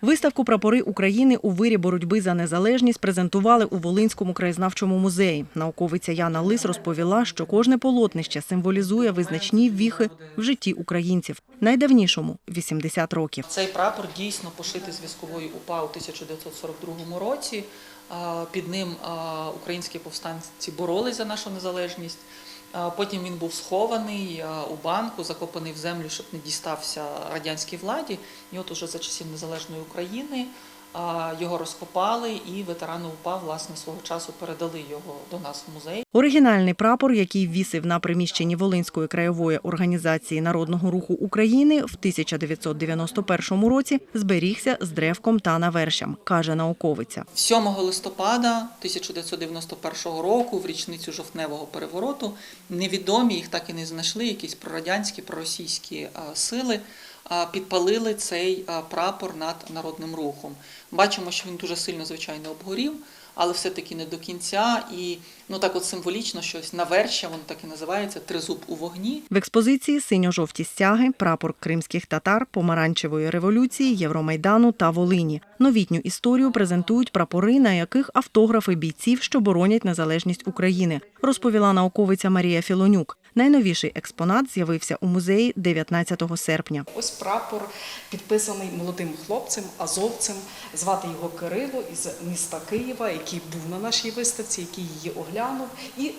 Виставку Прапори України у вирі боротьби за незалежність презентували у Волинському краєзнавчому музеї. Науковиця Яна Лис розповіла, що кожне полотнище символізує визначні віхи в житті українців. Найдавнішому 80 років. Цей прапор дійсно пошитий з військової УПА у 1942 році. Під ним українські повстанці боролись за нашу незалежність. Потім він був схований у банку, закопаний в землю, щоб не дістався радянській владі. І от уже за часів незалежної України його розкопали, і ветерани УПА власне свого часу передали його до нас в музей. Оригінальний прапор, який вісив на приміщенні Волинської краєвої організації народного руху України в 1991 році, зберігся з древком та навершям, каже науковиця. 7 листопада 1991 року, в річницю жовтневого перевороту, невідомі їх так і не знайшли. Якісь прорадянські, проросійські сили підпалили цей прапор над народним рухом. Бачимо, що він дуже сильно, звичайно, обгорів, але все-таки не до кінця. І ну так, от символічно щось навершя, воно так і називається тризуб у вогні. В експозиції синьо-жовті стяги, прапор кримських татар, помаранчевої революції, Євромайдану та Волині. Новітню історію презентують прапори, на яких автографи бійців, що боронять незалежність України, розповіла науковиця Марія Філонюк. Найновіший експонат з'явився у музеї 19 серпня. Ось прапор підписаний молодим хлопцем, азовцем. Звати його Кирило із міста Києва, який був на нашій виставці, який її оглянув і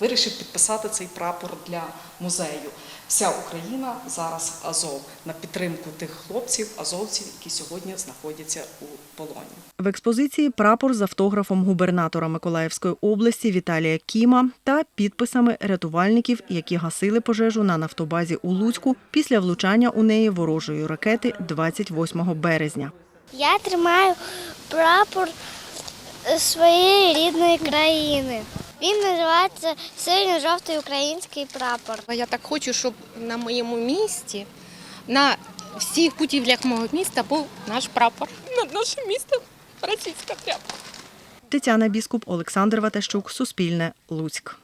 вирішив підписати цей прапор для музею. Вся Україна зараз Азов на підтримку тих хлопців, азовців, які сьогодні знаходяться у полоні. В експозиції прапор з автографом губернатора Миколаївської області Віталія Кіма та підписами рятувальників, які гасили пожежу на нафтобазі у Луцьку після влучання у неї ворожої ракети 28 березня. Я тримаю прапор своєї рідної країни. Він називається синьо-жовтий український прапор. Я так хочу, щоб на моєму місті, на всіх будівлях мого міста був наш прапор. Над нашим містом російська тряпка. Тетяна Біскуп, Олександр Ватащук, Суспільне, Луцьк.